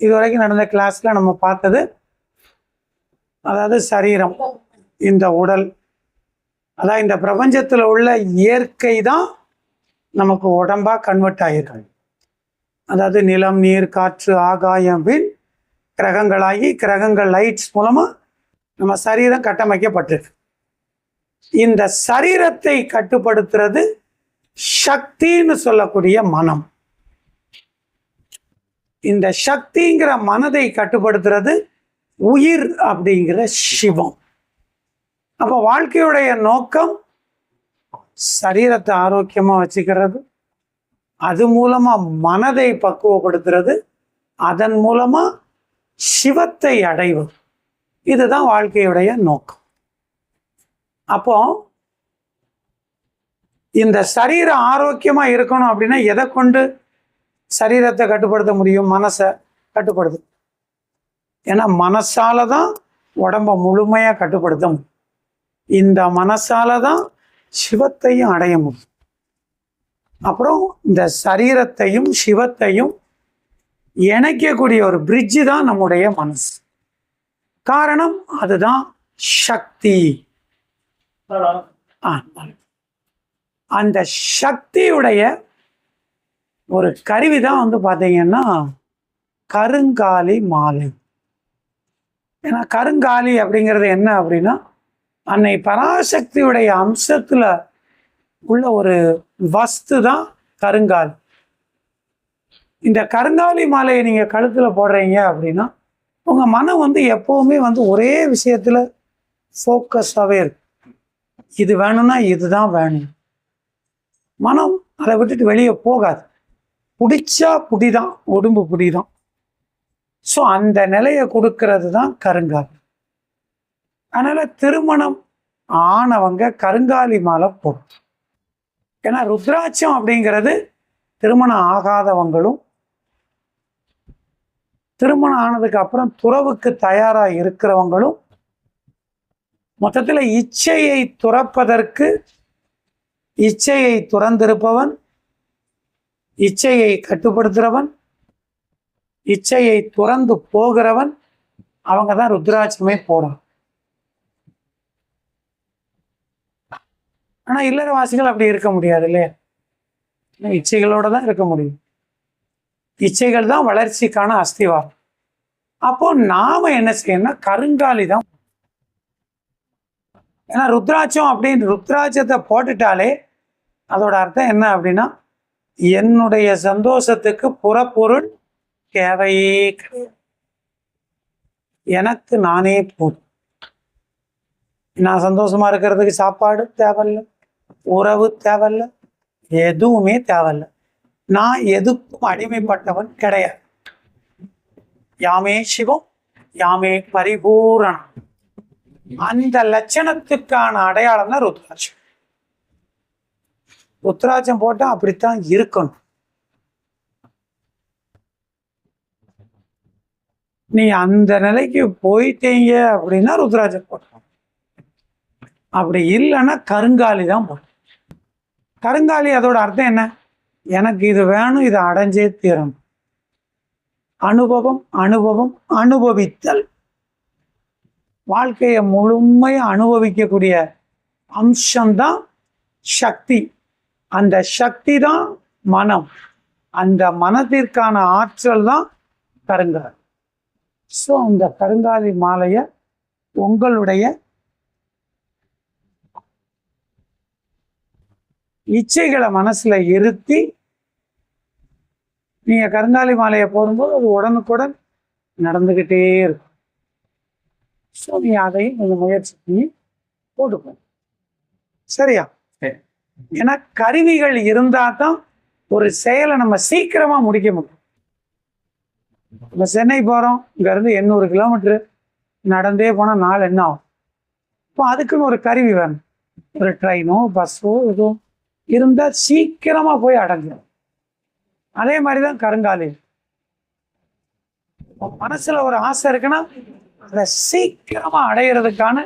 இதுவரைக்கும் நடந்த கிளாஸ்ல நம்ம பார்த்தது அதாவது சரீரம் இந்த உடல். அதான் இந்த பிரபஞ்சத்தில் உள்ள இயற்கை தான் நமக்கு உடம்பாக கன்வெர்ட் ஆகிருக்கு அதாவது நிலம் நீர் காற்று ஆகாயம் பின் கிரகங்களாகி கிரகங்கள் லைட்ஸ் மூலமாக நம்ம சரீரம் கட்டமைக்கப்பட்டிருக்கு. இந்த சரீரத்தை கட்டுப்படுத்துறது சக்தின்னு சொல்லக்கூடிய மனம். இந்த சக்திங்கிற மனதை கட்டுப்படுத்துறது உயிர் அப்படிங்கிற சிவம். அப்போ வாழ்க்கையுடைய நோக்கம் சரீரத்தை ஆரோக்கியமா வச்சுக்கிறது அது மூலமா மனதை பக்குவப்படுத்துறது அதன் மூலமா சிவத்தை அடைவது இதுதான் வாழ்க்கையுடைய நோக்கம். அப்போ இந்த சரீரம் ஆரோக்கியமா இருக்கணும் அப்படின்னா எதை கொண்டு சரீரத்தை கட்டுப்படுத்த முடியும்? மனசை கட்டுப்படுது ஏன்னா மனசால தான் உடம்ப முழுமையா கட்டுப்படுத்த முடியும். இந்த மனசால தான் சிவத்தையும் அடைய முடியும். அப்புறம் இந்த சரீரத்தையும் சிவத்தையும் இணைக்கக்கூடிய ஒரு பிரிட்ஜு தான் நம்முடைய மனசு. காரணம் அதுதான் சக்தி. ஆ, அந்த சக்தியுடைய ஒரு கருவி தான் வந்து பார்த்தீங்கன்னா கருங்காலி மாலை. ஏன்னா கருங்காலி அப்படிங்கிறது என்ன அப்படின்னா அன்னை பராசக்தியுடைய அம்சத்தில் உள்ள ஒரு வஸ்து தான் கருங்காலி. இந்த கருங்காலி மாலையை நீங்கள் கழுத்தில் போடுறீங்க அப்படின்னா உங்கள் மனம் வந்து எப்போவுமே வந்து ஒரே விஷயத்தில் ஃபோக்கஸாகவே இருக்கு. இது வேணும்னா இதுதான் வேணும். மனம் அதை விட்டுட்டு வெளியே போகாது. பிடிச்சா புடிதான் உடம்பு புடிதான் ஸோ அந்த நிலையை கொடுக்கறது தான் கருங்காலி. அதனால் திருமணம் ஆனவங்க கருங்காலி மாலை போடும் ஏன்னா ருத்ராட்சம் அப்படிங்கிறது திருமணம் ஆகாதவங்களும் திருமணம் ஆனதுக்கு அப்புறம் துறவுக்கு தயாராக இருக்கிறவங்களும் மொத்தத்தில் இச்சையை துறப்பதற்கு இச்சையை துறந்திருப்பவன் இச்சையை கட்டுப்படுத்துறவன் இச்சையை துறந்து போகிறவன் அவங்க தான் ருத்ராட்சமே போகிறான் ஆனால் இல்லறவாசிகள் அப்படி இருக்க முடியாது இல்லையா? இச்சைகளோடு தான் இருக்க முடியும். இச்சைகள் தான் வளர்ச்சிக்கான அஸ்திவாரம். அப்போ நாம என்ன செய்யணும்னா கருங்காலி தான் ஏன்னா ருத்ராட்சம் அப்படின்னு ருத்ராட்சத்தை போட்டுட்டாலே அதோட அர்த்தம் என்ன அப்படின்னா என்னுடைய சந்தோஷத்துக்கு புறப்பொருள் தேவையே கிடையாது. எனக்கு நானே போதும். நான் சந்தோஷமா இருக்கிறதுக்கு சாப்பாடு தேவையில்லை உறவு தேவையில்லை எதுவுமே தேவையில்லை. நான் எதுக்கும் அடிமைப்பட்டவன் கிடையாது. யாமே சிவம் யாமே பரிபூரணம். அந்த லட்சணத்துக்கான அடையாளம் தான் ருத்ராட்சம். ருத்ராட்சம் போட்டா அப்படித்தான் இருக்கணும். நீ அந்த நிலைக்கு போயிட்டீங்க அப்படின்னா ருத்ராட்சம் போட்டோம். அப்படி இல்லைன்னா கருங்காலி தான் போட்டோம். கருங்காலி அதோட அர்த்தம் என்ன? எனக்கு இது வேணும் இதை அடைஞ்சே தீரும். அனுபவம் அனுபவம் அனுபவித்தல். வாழ்க்கையை முழுமையா அனுபவிக்கக்கூடிய அம்சம்தான் சக்தி. அந்த சக்தி தான் மனம். அந்த மனத்திற்கான ஆற்றல் தான் கருங்காலி. ஸோ அந்த கருங்காலி மாலையை உங்களுடைய இச்சைகளை மனசுல இருத்தி நீங்க கருங்காலி மாலையை போடும்போது அது உடனுக்குடன் நடந்துகிட்டே இருக்கும். ஸோ நீ அதையும் கொஞ்சம் முயற்சி பண்ணி போட்டுக்கோ. சரியா? சரி. ஏன்னா கருவிகள் இருந்தா தான் ஒரு செயலை நம்ம சீக்கிரமா முடிக்க முடியும். இப்போ சென்னை போறோம் இங்க இருந்து எண்ணூறு கிலோமீட்டர். நடந்தே போனா நாள் என்ன ஆகும்? இப்போ அதுக்குன்னு ஒரு கருவி வேணும். ஒரு ட்ரெயினோ பஸ்ஸோ ஏதோ இருந்தா சீக்கிரமா போய் அடைஞ்சிடும் அதே மாதிரி தான் கருங்காலி மனசில் ஒரு ஆசை இருக்குன்னா அதை சீக்கிரமாக அடையிறதுக்கான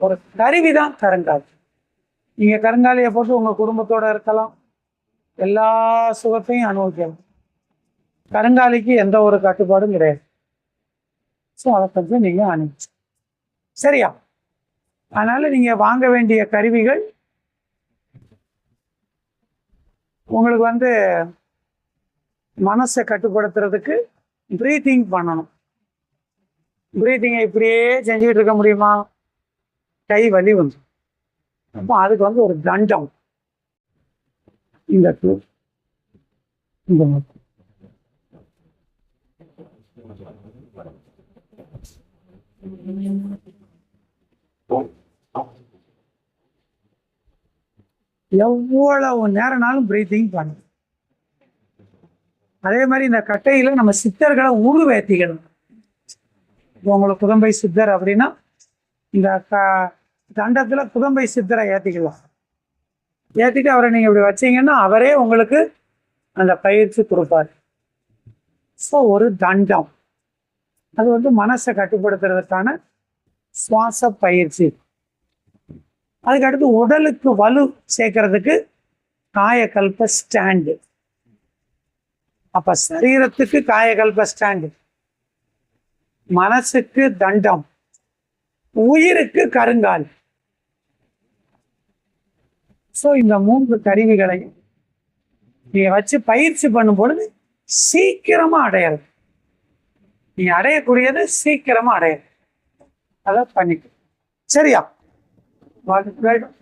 ஒரு கருவி தான் கருங்காலி. நீங்கள் கருங்காலியை போட்டு உங்கள் குடும்பத்தோட இருக்கலாம். எல்லா சுகத்தையும் அனுபவிக்கலாம். கருங்காலிக்கு எந்த ஒரு கட்டுப்பாடும் கிடையாது. ஸோ அதை பற்றி நீங்கள் அனுப்பிச்சு சரியா? அதனால் நீங்கள் வாங்க வேண்டிய கருவிகள் உங்களுக்கு வந்து மனசை கட்டுப்படுத்துறதுக்கு ப்ரீத்திங் பண்ணணும். ப்ரீத்திங்கை இப்படியே செஞ்சுக்கிட்டு இருக்க முடியுமா? கை வலி வந்து அப்போ அதுக்கு வந்து ஒரு தண்டம். இந்த tool. இந்த எவ்வளவு நேரம்னாலும் பிரீத்திங் பண்ணு அதே மாதிரி இந்த கட்டையில நம்ம சித்தர்களை உருவேத்திக்கணும் இப்போ உங்களுக்கு புதம்பை சித்தர் அப்படின்னா இந்த க தண்டத்துல புதம்பை சித்தரை ஏத்திக்கலாம். ஏத்திட்டு அவரை நீங்க இப்படி வச்சீங்கன்னா அவரே உங்களுக்கு அந்த பயிற்சி கொடுப்பார். ஸோ ஒரு தண்டம். அது வந்து மனசை கட்டுப்படுத்துறதுக்கான சுவாச பயிற்சி. அதுக்கடுத்து உடலுக்கு வலு சேர்க்கறதுக்கு காயக்கல்ப ஸ்டாண்டு. அப்ப சரீரத்துக்கு காயகல்ப ஸ்டாண்டு மனசுக்கு தண்டம். உயிருக்கு கருங்கால். ஸோ இந்த மூன்று கருவிகளை நீங்க வச்சு பயிற்சி பண்ணும் பொழுது சீக்கிரமா அடையாது நீ அடையக்கூடியது சீக்கிரமா அடையாது அதை பண்ணிக்க. சரியா? வெல்கம்